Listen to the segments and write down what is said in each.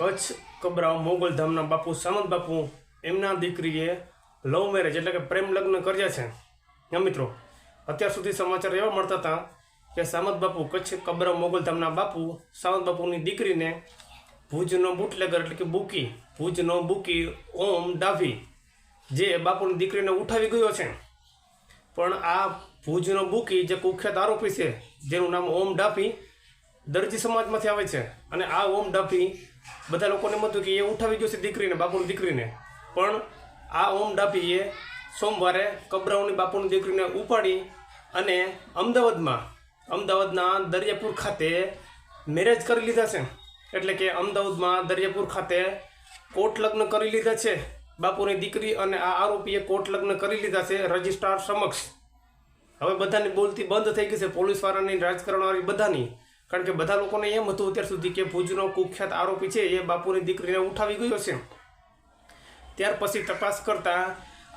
કચ્છ કબરાવ મોગલધામના બાપુ સામંત બાપુ, એમના દીકરીએ love marriage એટલે કે પ્રેમ લગ્ન કર્યા છે. હા મિત્રો, અત્યાર સુધી સમાચાર એવા મળતા હતા કે સામંત બાપુ કચ્છ કબરાવ મોગલધામના બાપુ સામંત બાપુની દીકરીને ભુજનો બુટલેગર એટલે કે બુકી, ભુજનો બુકી ઓમ ડાભી, જે બાપુની દીકરીને ઉઠાવી ગયો છે. પણ આ ભુજનો બુકી જે કુખ્યાત આરોપી છે, જેનું નામ ઓમ ડાફી દરજી સમાજમાંથી આવે છે. અને આ ઓમ ડાભી બધા લોકોને એમ હતું કે એ ઉઠાવી ગયો છે દીકરીને, બાપુની દીકરીને. પણ આ ઓમ ડાભીએ સોમવારે કબરાઓની બાપુની દીકરીને ઉપાડી અને અમદાવાદમાં, અમદાવાદના દરિયાપુર ખાતે મેરેજ કરી લીધા છે. એટલે કે અમદાવાદમાં દરિયાપુર ખાતે કોટ લગ્ન કરી લીધા છે. બાપુની દીકરી અને આ આરોપીએ કોટ લગ્ન કરી લીધા છે રજિસ્ટ્રાર સમક્ષ. હવે બધાની બોલતી બંધ થઈ ગઈ છે. પોલીસવાળાની રાજકારણવાળી બધાની. કારણ કે બધા લોકોને એમ હતું અત્યાર સુધી કે ભુજનો કુખ્યાત આરોપી છે એ બાપુની દીકરીને ઉઠાવી ગયો છે. ત્યાર પછી તપાસ કરતા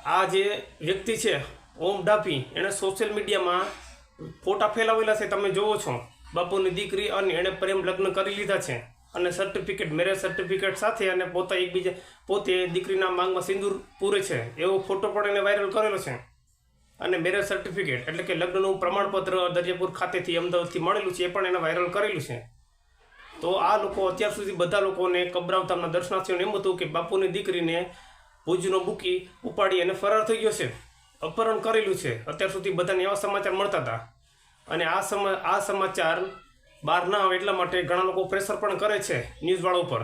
આ જે વ્યક્તિ છે, ઓમ ડાભી, એણે સોશિયલ મીડિયામાં ફોટા ફેલાવેલા છે, તમે જોવો છો. બાપુની દીકરી અને એણે પ્રેમ લગ્ન કરી લીધા છે અને સર્ટિફિકેટ મેરેજ સર્ટિફિકેટ સાથે અને પોતા એકબીજા, પોતે દીકરીના માંગમાં સિંદૂર પૂરે છે. એવો ફોટો પણ એને વાયરલ કરેલો છે. અને મેરેજ સર્ટિફિકેટ એટલે કે લગ્નનું પ્રમાણપત્ર દરિયાપુર ખાતેથી અમદાવાદથી મળેલું છે, એ પણ એને વાયરલ કરેલું છે. તો આ લોકો અત્યાર સુધી બધા લોકોને કબરાવતાના દર્શનાર્થીઓને એમ હતું કે બાપુની દીકરીને ભુજનો બુકી ઉપાડી અને ફરાર થઈ ગયો છે, અપહરણ કરેલું છે. અત્યાર સુધી બધાને એવા સમાચાર મળતા હતા. અને આ સમ, આ સમાચાર બહાર ના આવે એટલા માટે ઘણા લોકો પ્રેશર પણ કરે છે ન્યૂઝવાળા ઉપર.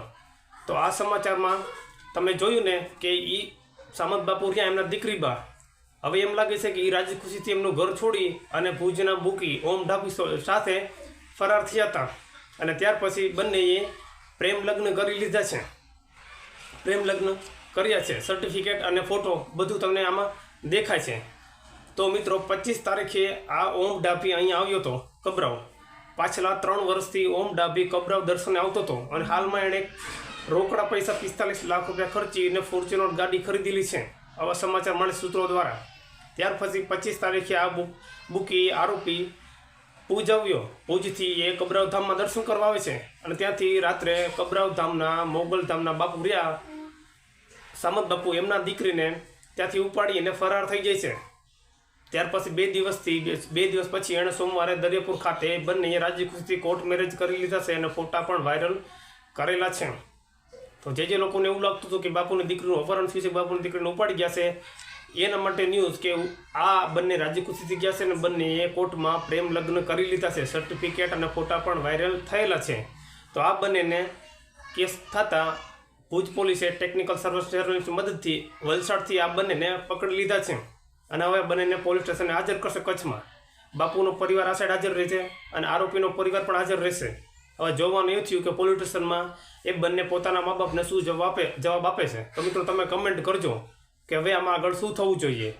તો આ સમાચારમાં તમે જોયું ને કે એ સામંત બાપુ રહ્યા એમના દીકરી બા હવે એમ લાગે છે કે એ રાજી ખુશીથી એમનું ઘર છોડી અને ભુજના બુકી ઓમ ઢાબી સાથે ફરાર થયા હતા. અને ત્યાર પછી બંનેએ પ્રેમ લગ્ન કરી લીધા છે. પ્રેમ લગ્ન કર્યા છે. સર્ટિફિકેટ અને ફોટો બધું તમને આમાં દેખાય છે. તો મિત્રો, પચીસ તારીખે આ ઓમ ડાભી અહીંયા આવ્યો હતો, કબરાવ. પાછલા ત્રણ વર્ષથી ઓમ ડાભી કબરાવ દર્શને આવતો હતો અને હાલમાં એણે રોકડા પૈસા પિસ્તાલીસ લાખ રૂપિયા ખર્ચી અને ફોર્ચ્યુનર ગાડી ખરીદેલી છે. આવા સમાચાર મળે સૂત્રો દ્વારા. ત્યાર પછી પચીસ તારીખે આ બુક બુકી આરોપી ભુજ આવ્યો ભુજથી એ કબરાવ ધામમાં દર્શન કરવા આવે છે. અને ત્યાંથી રાત્રે કબરાવ ધામના, મોગલ ધામના બાપુ રહ્યા. સામંત બાપુ એમના દીકરીને ત્યાંથી ઉપાડીને ફરાર થઈ જાય છે. ત્યાર પછી બે દિવસથી બે- બે દિવસ પછી એણે સોમવારે દરિયાપુર ખાતે બંને રાજી ખુશીથી કોર્ટ મેરેજ કરી લીધા છે અને ફોટા પણ વાયરલ કરેલા છે. તો જે જે લોકોને એવું લાગતું હતું કે બાપુની દીકરીનું અપહરણ થયું છે, બાપુની દીકરીને ઉપાડી ગયા છે, એના માટે ન્યૂઝ કે આ બંને રાજી ખુશીથી ગયા છે અને એ કોર્ટમાં પ્રેમ લગ્ન કરી લીધા છે સર્ટિફિકેટ અને ફોટા પણ વાયરલ થયેલા છે. તો આ બંનેને કેસ થતાં ભુજ પોલીસે ટેકનિકલ સર્વિસની મદદથી વલસાડથી આ બંનેને પકડી લીધા છે. અને હવે બંનેને પોલીસ સ્ટેશને હાજર કરશે કચ્છમાં. બાપુનો પરિવાર આ સાઈડ હાજર રહેશે અને આરોપીનો પરિવાર પણ હાજર રહેશે. હવે જોવાનું એ થયું કે પોલીસ સ્ટેશનમાં એ બંને પોતાના મા બાપને શું જવાબ આપે જવાબ આપે છે. તો મિત્રો તમે કમેન્ટ કરજો કે હવે આમાં આગળ શું થવું જોઈએ.